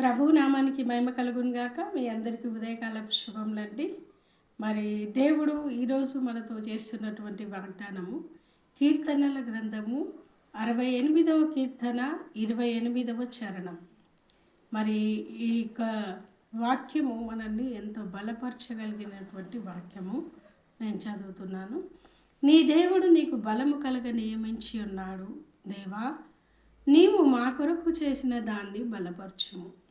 ప్రభు నామానికి మహిమ కలుగునుగాక మీ అందరికీ ఉదయకాల శుభములండి మరి దేవుడు ఈరోజు మనతో చేస్తున్నటువంటి వాగ్దానము కీర్తనల గ్రంథము అరవై ఎనిమిదవ కీర్తన ఇరవై ఎనిమిదవ చరణం. మరి ఈ యొక్క వాక్యము మనల్ని ఎంతో బలపరచగలిగినటువంటి వాక్యము. నేను చదువుతున్నాను. నీ దేవుడు నీకు బలము కలగ నియమించి ఉన్నాడు. దేవా నీవు మా కొరకు చేసిన దాన్ని బలపరచుము.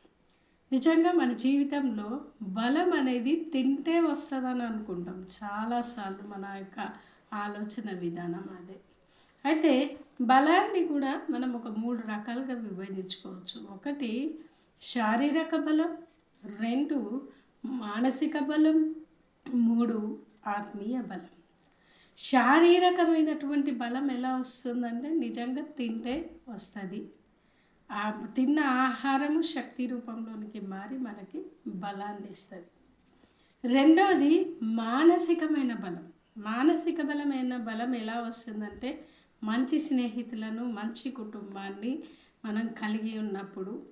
నిజంగా మన జీవితంలో బలం అనేది తింటే వస్తుందని అనుకుంటాం. చాలాసార్లు మన యొక్క ఆలోచన విధానం అదే. అయితే బలాన్ని కూడా మనం ఒక మూడు రకాలుగా విభజించుకోవచ్చు. ఒకటి శారీరక బలం రెండు మానసిక బలం మూడు ఆత్మీయ బలం. శారీరకమైనటువంటి బలం ఎలా వస్తుందంటే నిజంగా తింటే వస్తుంది. ఆ తిన్న ఆహారము శక్తి రూపంలోనికి మారి మనకి బలాన్ని ఇస్తుంది. రెండవది మానసికమైన బలం. మానసిక బలమైన బలం ఎలా వస్తుందంటే మంచి స్నేహితులను మంచి కుటుంబాన్ని మనం కలిగి ఉన్నప్పుడు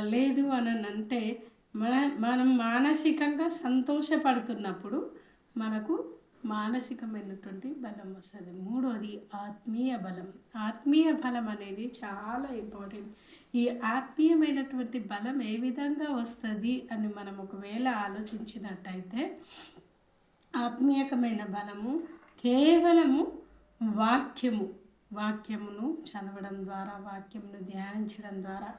లేదు అని అంటే మన మనం మానసికంగా సంతోషపడుతున్నప్పుడు మనకు మానసికమైనటువంటి బలం వస్తుంది. మూడోది ఆత్మీయ బలం. ఆత్మీయ బలం అనేది చాలా ఇంపార్టెంట్ ఈ ఆత్మీయమైనటువంటి బలం ఏ విధంగా వస్తుంది అని మనం ఒకవేళ ఆలోచించినట్టయితే ఆత్మీయకమైన బలము కేవలము వాక్యము. వాక్యమును చదవడం ద్వారా వాక్యమును ధ్యానించడం ద్వారా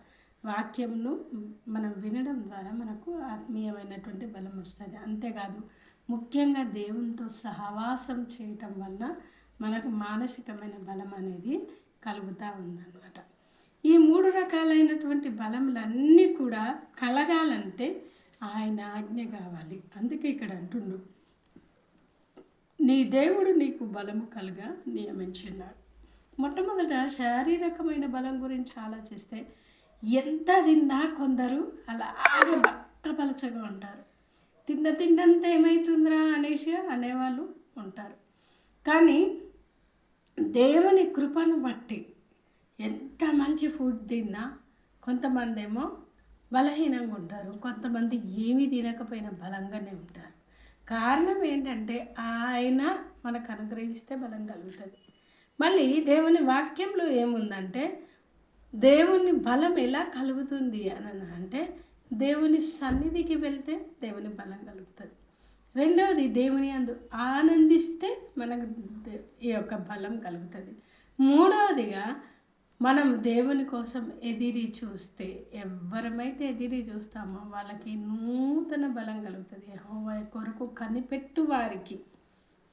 వాక్యమును మనం వినడం ద్వారా మనకు ఆత్మీయమైనటువంటి బలం వస్తుంది. అంతేకాదు ముఖ్యంగా దేవునితో సహవాసం చేయటం వల్ల మనకు మానసికమైన బలం అనేది కలుగుతూ ఉందన్నమాట. ఈ మూడు రకాలైనటువంటి బలములన్నీ కూడా కలగాలంటే ఆయన ఆజ్ఞ కావాలి. అందుకే ఇక్కడ అంటుండు నీ దేవుడు నీకు బలము కలుగా నియమించున్నాడు మొట్టమొదట శారీరకమైన బలం గురించి ఆలోచిస్తే ఎంత తిన్నా కొందరు అలాగే బక్కపలచగా ఉంటారు. తిన్న తిండంత ఏమవుతుందిరా అనేసి అనేవాళ్ళు ఉంటారు. కానీ దేవుని కృపను బట్టి ఎంత మంచి ఫుడ్ తిన్నా కొంతమంది ఏమో బలహీనంగా ఉంటారు కొంతమంది ఏమీ తినకపోయినా బలంగానే ఉంటారు. కారణం ఏంటంటే ఆయన మనకు అనుగ్రహిస్తే బలం కలుగుతుంది. మళ్ళీ దేవుని వాక్యంలో ఏముందంటే దేవుని బలం ఎలా కలుగుతుంది అని అంటే దేవుని సన్నిధికి వెళ్తే దేవుని బలం కలుగుతుంది. రెండవది దేవుని అందు ఆనందిస్తే మనకు ఈ యొక్క బలం కలుగుతుంది. మూడవదిగా మనం దేవుని కోసం ఎదిరి చూస్తే ఎవరమైతే ఎదిరి చూస్తామో వాళ్ళకి నూతన బలం కలుగుతుంది. యెహోవా కొరకు కనిపెట్టు వారికి.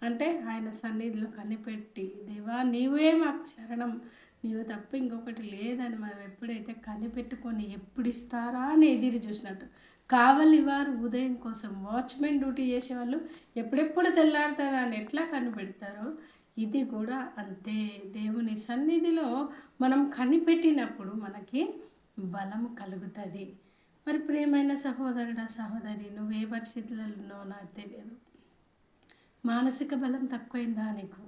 అంటే ఆయన సన్నిధిలో కనిపెట్టి దేవా నీవే మాకు శరణం. నీవు తప్ప ఇంకొకటి లేదని మనం ఎప్పుడైతే కనిపెట్టుకొని ఎప్పుడు ఇస్తారా అని ఎదిరి చూసినట్టు. కావలి వారు ఉదయం కోసం వాచ్మెన్ డ్యూటీ చేసేవాళ్ళు ఎప్పుడెప్పుడు తెల్లారుతుందా అని ఎట్లా కనిపెడతారో? ఇది కూడా అంతే. దేవుని సన్నిధిలో మనం కనిపెట్టినప్పుడు మనకి బలం కలుగుతుంది. మరి ప్రేమైన సహోదరుడా సహోదరి నువ్వు ఏ పరిస్థితులలో నాకు తెలియదు. మానసిక బలం తక్కువైందా నీకు?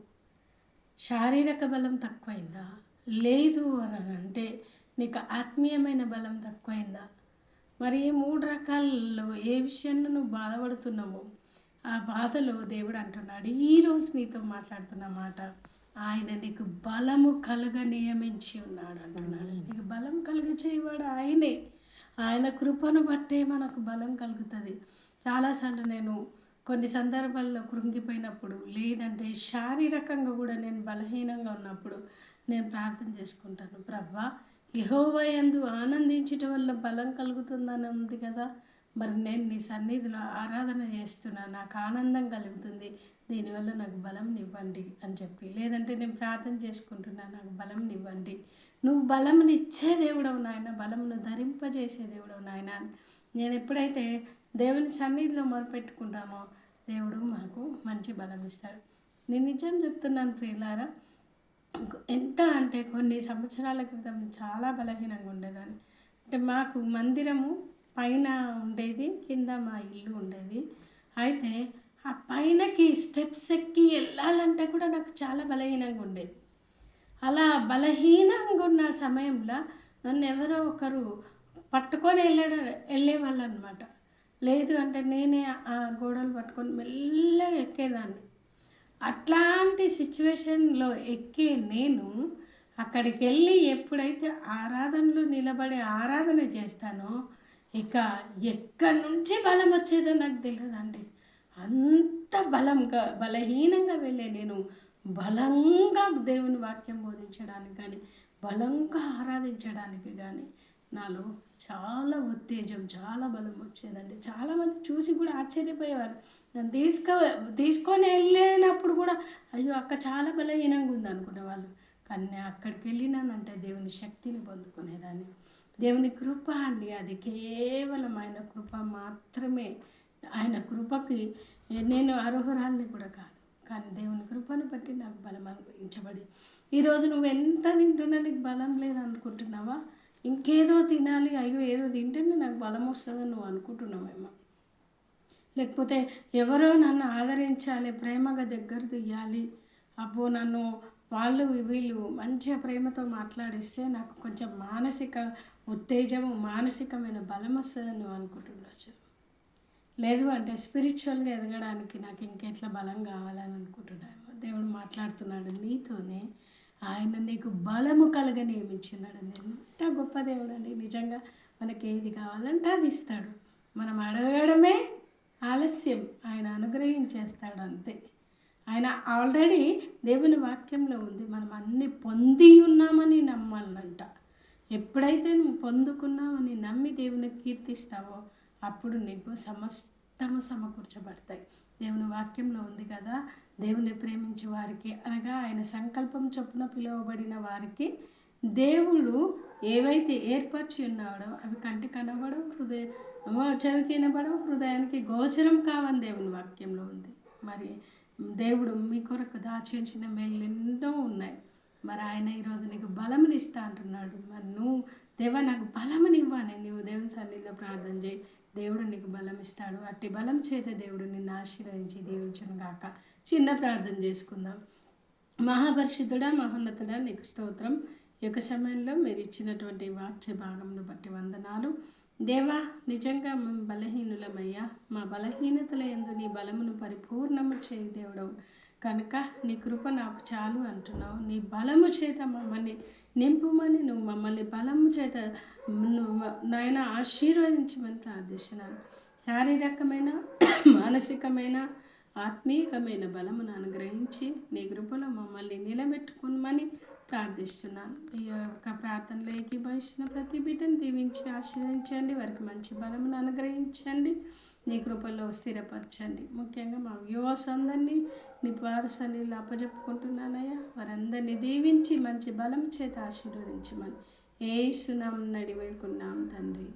శారీరక బలం తక్కువైందా? లేదు అని అంటే నీకు ఆత్మీయమైన బలం తక్కువైందా? మరి ఈ మూడు రకాలలో ఏ విషయంలో నువ్వు బాధపడుతున్నావో ఆ బాధలో దేవుడు అంటున్నాడు. ఈరోజు నీతో మాట్లాడుతున్న మాట ఆయన నీకు బలము కలుగ నియమించి ఉన్నాడు అంటున్నాడు. నీకు బలం కలుగ చేయవాడు ఆయనే. ఆయన కృపను బట్టే మనకు బలం కలుగుతుంది. చాలాసార్లు నేను కొన్ని సందర్భాల్లో కృంగిపోయినప్పుడు లేదంటే శారీరకంగా కూడా నేను బలహీనంగా ఉన్నప్పుడు నేను ప్రార్థన చేసుకుంటాను. ప్రభా యహోవయందు ఆనందించటం వల్ల బలం కలుగుతుందని ఉంది కదా. మరి నేను నీ సన్నిధిలో ఆరాధన చేస్తున్నా నాకు ఆనందం కలుగుతుంది. దీనివల్ల నాకు బలం ఇవ్వండి అని చెప్పి. లేదంటే నేను ప్రార్థన చేసుకుంటున్నా నాకు బలం ఇవ్వండి. నువ్వు బలంనిచ్చే దేవుడవు నాయన బలమును ధరింపజేసే దేవుడవు నాయన. నేను ఎప్పుడైతే దేవుని సన్నిధిలో మొరపెట్టుకుంటామో దేవుడు మాకు మంచి బలం ఇస్తాడు. నేను నిజం చెప్తున్నాను ప్రియులారా ఎంత అంటే కొన్ని సంవత్సరాల క్రితం చాలా బలహీనంగా ఉండేదాన్ని. అంటే మాకు మందిరము పైన ఉండేది కింద మా ఇల్లు ఉండేది. అయితే ఆ పైనకి స్టెప్స్ ఎక్కి వెళ్ళాలంటే కూడా నాకు చాలా బలహీనంగా ఉండేది. అలా బలహీనంగా ఉన్న సమయంలో నన్ను ఎవరో ఒకరు పట్టుకొని వెళ్ళే వెళ్ళేవాళ్ళు అనమాట లేదు అంటే నేనే ఆ గోడలు పట్టుకొని మెల్లగా ఎక్కేదాన్ని. అట్లాంటి సిచ్యువేషన్లో ఎక్కే నేను అక్కడికి వెళ్ళి ఎప్పుడైతే ఆరాధనలో నిలబడి ఆరాధన చేస్తానో ఇక ఎక్కడి నుంచి బలం వచ్చేదో నాకు తెలియదండి అంత బలంగా బలహీనంగా వెళ్ళే నేను బలంగా దేవుని వాక్యం బోధించడానికి కానీ బలంగా ఆరాధించడానికి కానీ నాలో చాలా ఉత్తేజం చాలా బలం వచ్చేదండి. చాలామంది చూసి కూడా ఆశ్చర్యపోయేవారు. నన్ను తీసుకో తీసుకొని వెళ్ళినప్పుడు కూడా అయ్యో అక్క చాలా బలహీనంగా ఉంది అనుకునేవాళ్ళు కానీ నేను అక్కడికి వెళ్ళినానంటే దేవుని శక్తిని పొందుకునేదాన్ని. దేవుని కృప అండి అది. కేవలం ఆయన కృప మాత్రమే. ఆయన కృపకి నేను అర్హురాల్ని కూడా కాదు. కానీ దేవుని కృపను బట్టి నాకు బలం అనుగ్రహించబడి ఈరోజు నువ్వు ఎంత తింటున్నా నీకు బలం లేదనుకుంటున్నావా? ఇంకేదో తినాలి అయ్యో ఏదో తింటేనే నాకు బలం వస్తుందని నువ్వు అనుకుంటున్నావేమో లేకపోతే ఎవరో నన్ను ఆదరించాలి ప్రేమగా దగ్గర తీయాలి అబ్బో నన్ను వాళ్ళు వీళ్ళు మంచిగా ప్రేమతో మాట్లాడిస్తే నాకు కొంచెం మానసిక ఉత్తేజము మానసికమైన బలం వస్తుందని నువ్వు అనుకుంటుండొచ్చు లేదు అంటే స్పిరిచువల్గా ఎదగడానికి నాకు ఇంకెట్లా బలం కావాలని అనుకుంటున్నాను దేవుడు మాట్లాడుతున్నాడు నీతోనే ఆయన నీకు బలము కలగ నియమించినాడు ఎంత గొప్ప దేవుడు అండి. నిజంగా మనకి ఏది కావాలంటే అది ఇస్తాడు. మనం అడగడమే ఆలస్యం. ఆయన అనుగ్రహించేస్తాడు అంతే. ఆయన ఆల్రెడీ దేవుని వాక్యంలో ఉంది. మనం అన్ని పొంది ఉన్నామని నమ్మాలంట. ఎప్పుడైతే నువ్వు పొందుకున్నామని నమ్మి దేవుని కీర్తిస్తావో అప్పుడు నీకు సమస్తము సమకూర్చబడతాయి. దేవుని వాక్యంలో ఉంది కదా దేవుని ప్రేమించే వారికి అనగా ఆయన సంకల్పం చొప్పున పిలువబడిన వారికి దేవుడు ఏవైతే ఏర్పరిచి ఉన్నాడో అవి కంటి కనబడవు హృదయ చెవికి వినబడవు హృదయానికి గోచరం కావని దేవుని వాక్యంలో ఉంది. మరి దేవుడు మీ కొరకు దాచించిన మేలు ఎన్నో ఉన్నాయి. మరి ఆయన ఈరోజు నీకు బలమునిస్తా అంటున్నాడు. మరి నువ్వు దేవా నాకు బలమునివ్వని నువ్వు దేవుని సన్నిధిలో ప్రార్థన చేయి. దేవుడు నీకు బలం ఇస్తాడు అట్టి బలం చేత దేవుడు నిన్ను ఆశీర్వదించి దీవించును గాక. చిన్న ప్రార్థన చేసుకుందాం. మహాపరిశుద్ధుడా మహోన్నతుడా నీకు స్తోత్రం. యొక్క సమయంలో మీరు ఇచ్చినటువంటి వాక్య భాగంను బట్టి వందనాలు. దేవా నిజంగా మేము బలహీనులమయ్యా. మా బలహీనతల ఎందు నీ బలమును పరిపూర్ణము చేయి దేవుడవు. కనుక నీ కృప నాకు చాలు అంటున్నావు. నీ బలము చేత మమ్మల్ని నింపుమని నువ్వు మమ్మల్ని బలము చేత నాయన ఆశీర్వదించమని ప్రార్థిస్తున్నాను శారీరకమైన మానసికమైన ఆత్మీయకమైన బలమును అనుగ్రహించి నీ కృపలో మమ్మల్ని నిలబెట్టుకునమని ప్రార్థిస్తున్నాను ఈ యొక్క ప్రార్థనలో ఏకీభవిస్తున్న ప్రతి బిడ్డను దీవించి ఆశీర్వదించండి. వారికి మంచి బలమును అనుగ్రహించండి. నీ కృపలో స్థిరపరచండి. ముఖ్యంగా మా వ్యూవర్స్ అందరినీ నీ పాద సన్నిధిలో అప్పచెప్పుకుంటున్నానయ్యా వారందరినీ దీవించి మంచి బలం చేత ఆశీర్వదించమని. ఏ సునాం నడి వేడుకున్నాం తండ్రి.